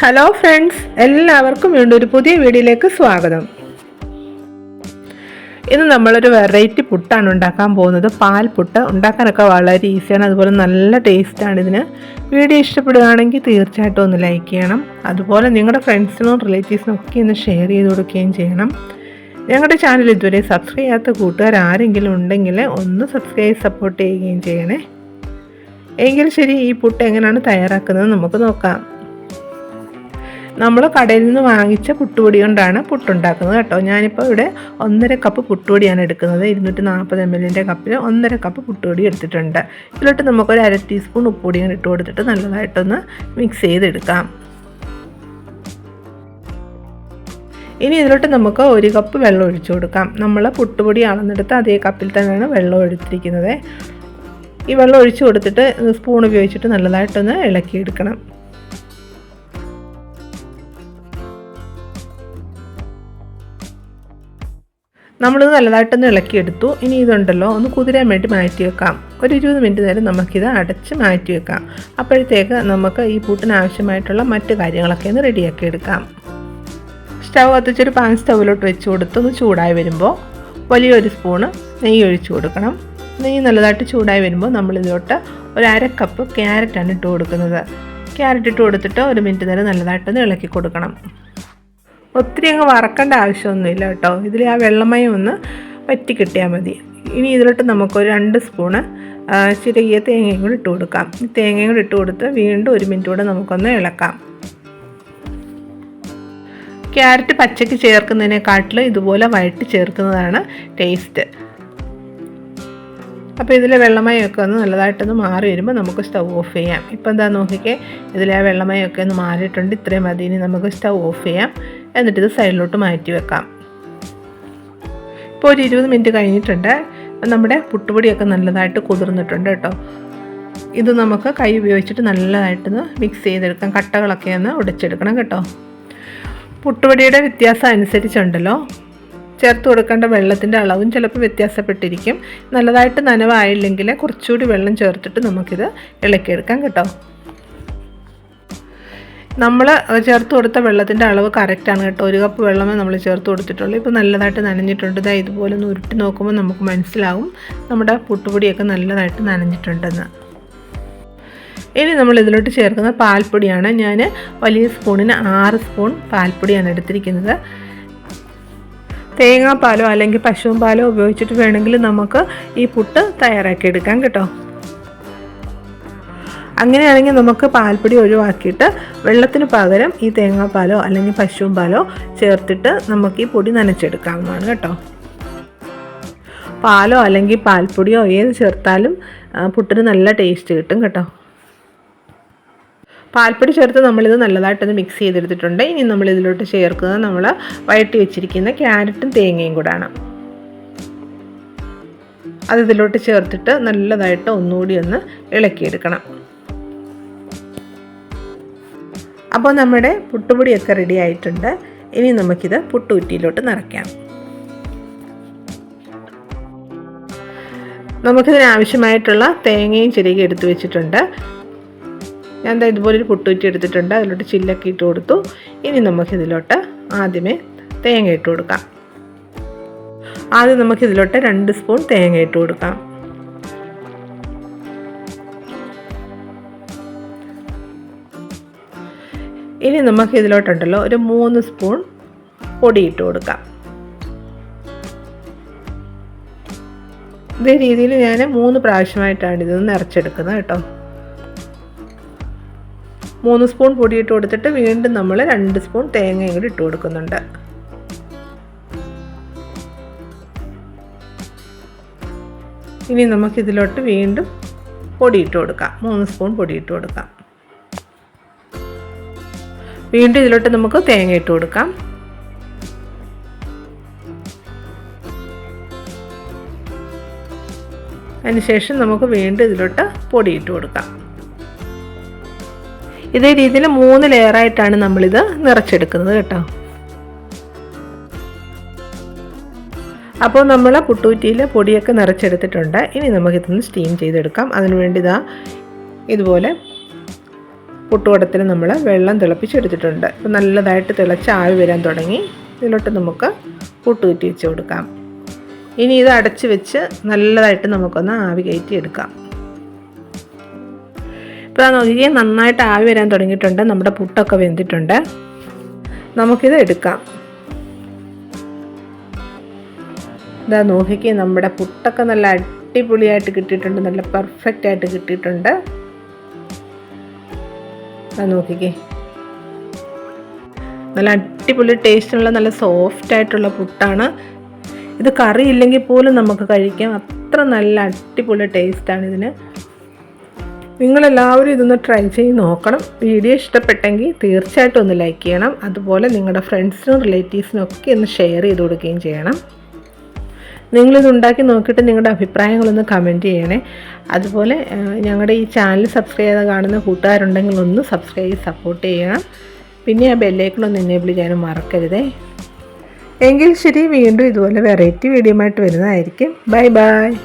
Hello friends എല്ലാവർക്കും വീണ്ടും ഒരു പുതിയ വീഡിയോയിലേക്ക് സ്വാഗതം. ഇന്ന് നമ്മളൊരു വെറൈറ്റി പുട്ടാണ് ഉണ്ടാക്കാൻ പോകുന്നത്. പാൽ പുട്ട്. ഉണ്ടാക്കാനൊക്കെ വളരെ ഈസിയാണ് അതുപോലെ നല്ല ടേസ്റ്റാണ് ഇതിന്. വീഡിയോ ഇഷ്ടപ്പെടുകയാണെങ്കിൽ തീർച്ചയായിട്ടും ഒന്ന് ലൈക്ക് ചെയ്യണം. അതുപോലെ നിങ്ങളുടെ ഫ്രണ്ട്സിനും റിലേറ്റീവ്സിനും ഒക്കെ ഒന്ന് ഷെയർ ചെയ്ത് കൊടുക്കുകയും ചെയ്യണം. ഞങ്ങളുടെ ചാനൽ ഇതുവരെ സബ്സ്ക്രൈബ് ചെയ്യാത്ത കൂട്ടുകാർ ആരെങ്കിലും ഉണ്ടെങ്കിൽ ഒന്ന് സബ്സ്ക്രൈബ് സപ്പോർട്ട് ചെയ്യുകയും ചെയ്യണേ. എങ്കിൽ ശരി ഈ പുട്ട് എങ്ങനെയാണ് തയ്യാറാക്കുന്നത് നമുക്ക് നോക്കാം. നമ്മൾ കടയിൽ നിന്ന് വാങ്ങിച്ച പുട്ടുപൊടി കൊണ്ടാണ് പുട്ടുണ്ടാക്കുന്നത് കേട്ടോ. ഞാനിപ്പോൾ ഇവിടെ ഒന്നര കപ്പ് പുട്ടുപൊടിയാണ് എടുക്കുന്നത്. ഇരുന്നൂറ്റി നാൽപ്പത് എം എല്ലിന്റെ കപ്പിൽ ഒന്നര കപ്പ് പുട്ടുപൊടി എടുത്തിട്ടുണ്ട്. ഇതിലോട്ട് നമുക്കൊരു അര ടീസ്പൂൺ ഉപ്പുപൊടി ഇട്ട് കൊടുത്തിട്ട് നല്ലതായിട്ടൊന്ന് മിക്സ് ചെയ്തെടുക്കാം. ഇനി ഇതിലോട്ട് നമുക്ക് ഒരു കപ്പ് വെള്ളം ഒഴിച്ചു കൊടുക്കാം. നമ്മൾ പുട്ടുപൊടി അളന്നെടുത്ത് അതേ കപ്പിൽ തന്നെയാണ് വെള്ളം ഒഴിച്ചിരിക്കുന്നത്. ഈ വെള്ളം ഒഴിച്ചു കൊടുത്തിട്ട് സ്പൂൺ ഉപയോഗിച്ചിട്ട് നല്ലതായിട്ടൊന്ന് ഇളക്കിയെടുക്കണം. നമ്മളിത് നല്ലതായിട്ടൊന്ന് ഇളക്കിയെടുത്തു. ഇനി ഇതുണ്ടല്ലോ ഒന്ന് കുതിരാൻ വേണ്ടി മാറ്റി വെക്കാം. ഒരു ഇരുപത് മിനിറ്റ് നേരം നമുക്കിത് അടച്ച് മാറ്റി വെക്കാം. അപ്പോഴത്തേക്ക് നമുക്ക് ഈ പൂട്ടിന് ആവശ്യമായിട്ടുള്ള മറ്റ് കാര്യങ്ങളൊക്കെ ഒന്ന് റെഡിയാക്കി എടുക്കാം. സ്റ്റവ് കത്തിച്ചൊരു പാൻ സ്റ്റൗവിലോട്ട് വെച്ച് കൊടുത്ത് ഒന്ന് ചൂടായി വരുമ്പോൾ വലിയൊരു സ്പൂണ് നെയ്യ് ഒഴിച്ചു കൊടുക്കണം. നെയ്യ് നല്ലതായിട്ട് ചൂടായി വരുമ്പോൾ നമ്മളിതിലോട്ട് ഒരു അര കപ്പ് ക്യാരറ്റാണ് ഇട്ട് കൊടുക്കുന്നത്. ക്യാരറ്റ് ഇട്ട് കൊടുത്തിട്ട് ഒരു മിനിറ്റ് നേരം നല്ലതായിട്ടൊന്ന് ഇളക്കി കൊടുക്കണം. ഒത്തിരി അങ്ങ് വറക്കേണ്ട ആവശ്യമൊന്നുമില്ല കേട്ടോ. ഇതിൽ ആ വെള്ളമയം ഒന്ന് വറ്റി കിട്ടിയാൽ മതി. ഇനി ഇതിലോട്ട് നമുക്കൊരു രണ്ട് സ്പൂണ് ചിരകിയ തേങ്ങയും കൂടി ഇട്ട് കൊടുക്കാം. ഈ തേങ്ങയും കൂടി ഇട്ട് കൊടുത്ത് വീണ്ടും ഒരു മിനിറ്റ് കൂടെ നമുക്കൊന്ന് ഇളക്കാം. ക്യാരറ്റ് പച്ചയ്ക്ക് ചേർക്കുന്നതിനെക്കാട്ടിൽ ഇതുപോലെ വഴറ്റി ചേർക്കുന്നതാണ് ടേസ്റ്റ്. അപ്പോൾ ഇതിലെ വെള്ളമയമൊക്കെ ഒന്ന് നല്ലതായിട്ടൊന്ന് മാറി വരുമ്പോൾ നമുക്ക് സ്റ്റൗ ഓഫ് ചെയ്യാം. ഇപ്പോൾ എന്താ നോക്കിക്കേ ഇതിലെ ആ വെള്ളമയമൊക്കെ ഒന്ന് മാറിയിട്ടുണ്ട്. ഇത്രയും മതി. ഇനി നമുക്ക് സ്റ്റൗ ഓഫ് ചെയ്യാം. എന്നിട്ട് ഇത് സൈഡിലോട്ട് മാറ്റി വെക്കാം. ഇപ്പോൾ ഒരു ഇരുപത് മിനിറ്റ് കഴിഞ്ഞിട്ടുണ്ട്. നമ്മുടെ പുട്ടുപൊടിയൊക്കെ നല്ലതായിട്ട് കുതിർന്നിട്ടുണ്ട് കേട്ടോ. ഇത് നമുക്ക് കൈ ഉപയോഗിച്ചിട്ട് നല്ലതായിട്ടൊന്ന് മിക്സ് ചെയ്തെടുക്കാം. കട്ടകളൊക്കെ ഒന്ന് ഉടച്ചെടുക്കണം കേട്ടോ. പുട്ടുപൊടിയുടെ വ്യത്യാസം അനുസരിച്ചുണ്ടല്ലോ. ചേർത്ത് കൊടുക്കേണ്ട വെള്ളത്തിന്റെ അളവും ചിലപ്പോൾ വ്യത്യാസപ്പെട്ടിരിക്കും. നല്ലതായിട്ട് നനവായില്ലെങ്കിൽ കുറച്ചുകൂടി വെള്ളം ചേർത്തിട്ട് നമുക്കിത് ഇളക്കിയെടുക്കാം കേട്ടോ. നമ്മൾ ചേർത്ത് കൊടുത്ത വെള്ളത്തിന്റെ അളവ് കറക്റ്റാണ് കേട്ടോ. ഒരു കപ്പ് വെള്ളമേ നമ്മൾ ചേർത്ത് കൊടുത്തിട്ടുള്ളൂ. ഇപ്പോൾ നല്ലതായിട്ട് നനഞ്ഞിട്ടുണ്ട്. ഇതാ ഇതുപോലെ ഒന്ന് ഉരുട്ടി നോക്കുമ്പോൾ നമുക്ക് മനസ്സിലാവും നമ്മുടെ പുട്ടുപൊടിയൊക്കെ നല്ലതായിട്ട് നനഞ്ഞിട്ടുണ്ടെന്ന്. ഇനി നമ്മൾ ഇതിലോട്ട് ചേർക്കുന്ന പാൽപ്പൊടിയാണ്. ഞാൻ വലിയ സ്പൂണിന് ആറ് സ്പൂൺ പാൽപ്പൊടിയാണ് എടുത്തിരിക്കുന്നത്. തേങ്ങാപ്പാലോ അല്ലെങ്കിൽ പശുവും പാലോ ഉപയോഗിച്ചിട്ട് വേണമെങ്കിൽ നമുക്ക് ഈ പുട്ട് തയ്യാറാക്കി എടുക്കാം കേട്ടോ. അങ്ങനെയാണെങ്കിൽ നമുക്ക് പാൽപ്പൊടി ഒഴിവാക്കിയിട്ട് വെള്ളത്തിന് പകരം ഈ തേങ്ങാപ്പാലോ അല്ലെങ്കിൽ പശുവും പാലോ ചേർത്തിട്ട് നമുക്ക് ഈ പൊടി നനച്ചെടുക്കാവുന്നതാണ് കേട്ടോ. പാലോ അല്ലെങ്കിൽ പാൽപ്പൊടിയോ ഏത് ചേർത്താലും പുട്ടിന് നല്ല ടേസ്റ്റ് കിട്ടും കേട്ടോ. പാൽപ്പൊടി ചേർത്ത് നമ്മളിത് നല്ലതായിട്ടൊന്ന് മിക്സ് ചെയ്തെടുത്തിട്ടുണ്ട്. ഇനി നമ്മൾ ഇതിലോട്ട് ചേർക്കുന്നത് നമ്മൾ വഴറ്റി വെച്ചിരിക്കുന്ന ക്യാരറ്റും തേങ്ങയും കൂടാണ്. അത് ഇതിലോട്ട് ചേർത്തിട്ട് നല്ലതായിട്ട് ഒന്നുകൂടി ഒന്ന് ഇളക്കിയെടുക്കണം. അപ്പോൾ നമ്മുടെ പുട്ടുപൊടിയൊക്കെ റെഡി ആയിട്ടുണ്ട്. ഇനി നമുക്കിത് പുട്ടുകുറ്റിയിലോട്ട് നിറയ്ക്കാം. നമുക്കിതിന് ആവശ്യമായിട്ടുള്ള തേങ്ങയും ചിരകി എടുത്തു വെച്ചിട്ടുണ്ട്. ഞാൻ എന്താ ഇതുപോലൊരു പുട്ടുകുറ്റി എടുത്തിട്ടുണ്ട്. അതിലോട്ട് ചില്ലൊക്കെ ഇട്ട് കൊടുത്തു. ഇനി നമുക്കിതിലോട്ട് ആദ്യമേ തേങ്ങ ഇട്ട് കൊടുക്കാം. ആദ്യം നമുക്കിതിലോട്ട് രണ്ട് സ്പൂൺ തേങ്ങ ഇട്ട് കൊടുക്കാം. ഇനി നമുക്ക് ഇതിലോട്ടുണ്ടല്ലോ ഒരു മൂന്ന് സ്പൂൺ പൊടി കൊടുക്കാം. ഇതേ രീതിയിൽ ഞാൻ മൂന്ന് പ്രാവശ്യമായിട്ടാണ് ഇത് നിറച്ചെടുക്കുന്നത് കേട്ടോ. മൂന്ന് സ്പൂൺ പൊടി കൊടുത്തിട്ട് വീണ്ടും നമ്മൾ രണ്ട് സ്പൂൺ തേങ്ങയും കൂടി ഇട്ട് കൊടുക്കുന്നുണ്ട്. ഇനി നമുക്കിതിലോട്ട് വീണ്ടും പൊടി കൊടുക്കാം. മൂന്ന് സ്പൂൺ പൊടി കൊടുക്കാം. വീണ്ടും ഇതിലോട്ട് നമുക്ക് തേങ്ങ ഇട്ട് കൊടുക്കാം. അതിനുശേഷം നമുക്ക് വീണ്ടും ഇതിലോട്ട് പൊടി കൊടുക്കാം. ഇതേ രീതിയിൽ മൂന്ന് ലെയറായിട്ടാണ് നമ്മളിത് നിറച്ചെടുക്കുന്നത് കേട്ടോ. അപ്പോൾ നമ്മൾ പുട്ടൂറ്റിയിൽ പൊടിയൊക്കെ നിറച്ചെടുത്തിട്ടുണ്ട്. ഇനി നമുക്കിതൊന്ന് സ്റ്റീം ചെയ്തെടുക്കാം. അതിനുവേണ്ടി ഇതാ ഇതുപോലെ പുട്ടുകുടത്തിൽ നമ്മൾ വെള്ളം തിളപ്പിച്ചെടുത്തിട്ടുണ്ട്. അപ്പോൾ നല്ലതായിട്ട് തിളച്ച് ആവി വരാൻ തുടങ്ങി. ഇതിലോട്ട് നമുക്ക് പുട്ട് കയറ്റി വെച്ച് കൊടുക്കാം. ഇനി ഇത് അടച്ച് വെച്ച് നല്ലതായിട്ട് നമുക്കൊന്ന് ആവി കയറ്റി എടുക്കാം ഇപ്പോൾ നോക്കിയാൽ നന്നായിട്ട് ആവി വരാൻ തുടങ്ങിയിട്ടുണ്ട്. നമ്മുടെ പുട്ടൊക്കെ വെന്തിട്ടുണ്ട്. നമുക്കിത് എടുക്കാം. ഇതാ നോക്കിക്കേ നമ്മുടെ പുട്ടൊക്കെ നല്ല അടിപൊളിയായിട്ട് കിട്ടിയിട്ടുണ്ട്. നല്ല പെർഫെക്റ്റ് ആയിട്ട് കിട്ടിയിട്ടുണ്ട്. അത് നോക്കിക്കേ. നല്ല അടിപൊളി ടേസ്റ്റുള്ള നല്ല സോഫ്റ്റ് ആയിട്ടുള്ള പുട്ടാണ്. ഇത് കറി ഇല്ലെങ്കിൽ പോലും നമുക്ക് കഴിക്കാം. അത്ര നല്ല അടിപൊളി ടേസ്റ്റാണ് ഇതിന്. നിങ്ങളെല്ലാവരും ഇതൊന്ന് ട്രൈ ചെയ്ത് നോക്കണം. വീഡിയോ ഇഷ്ടപ്പെട്ടെങ്കിൽ തീർച്ചയായിട്ടും ഒന്ന് ലൈക്ക് ചെയ്യണം. അതുപോലെ നിങ്ങളുടെ ഫ്രണ്ട്സിനും റിലേറ്റീവ്സിനും ഒക്കെ ഒന്ന് ഷെയർ ചെയ്ത് കൊടുക്കുകയും ചെയ്യണം. നിങ്ങളിത് ഉണ്ടാക്കി നോക്കിയിട്ട് നിങ്ങളുടെ അഭിപ്രായങ്ങളൊന്ന് കമന്റ് ചെയ്യണേ. അതുപോലെ ഞങ്ങളുടെ ഈ ചാനൽ സബ്സ്ക്രൈബ് ചെയ്ത് കാണുന്ന കൂട്ടുകാരുണ്ടെങ്കിൽ ഒന്ന് സബ്സ്ക്രൈബ് ചെയ്ത് സപ്പോർട്ട് ചെയ്യണം. പിന്നെ ആ ബെല്ലേക്കളൊന്ന് എനേബിൾ ചെയ്യാനും മറക്കരുതേ. എങ്കിൽ ശരി വീണ്ടും ഇതുപോലെ വെറൈറ്റി വീഡിയോ ആയിട്ട് വരുന്നതായിരിക്കും. Bye bye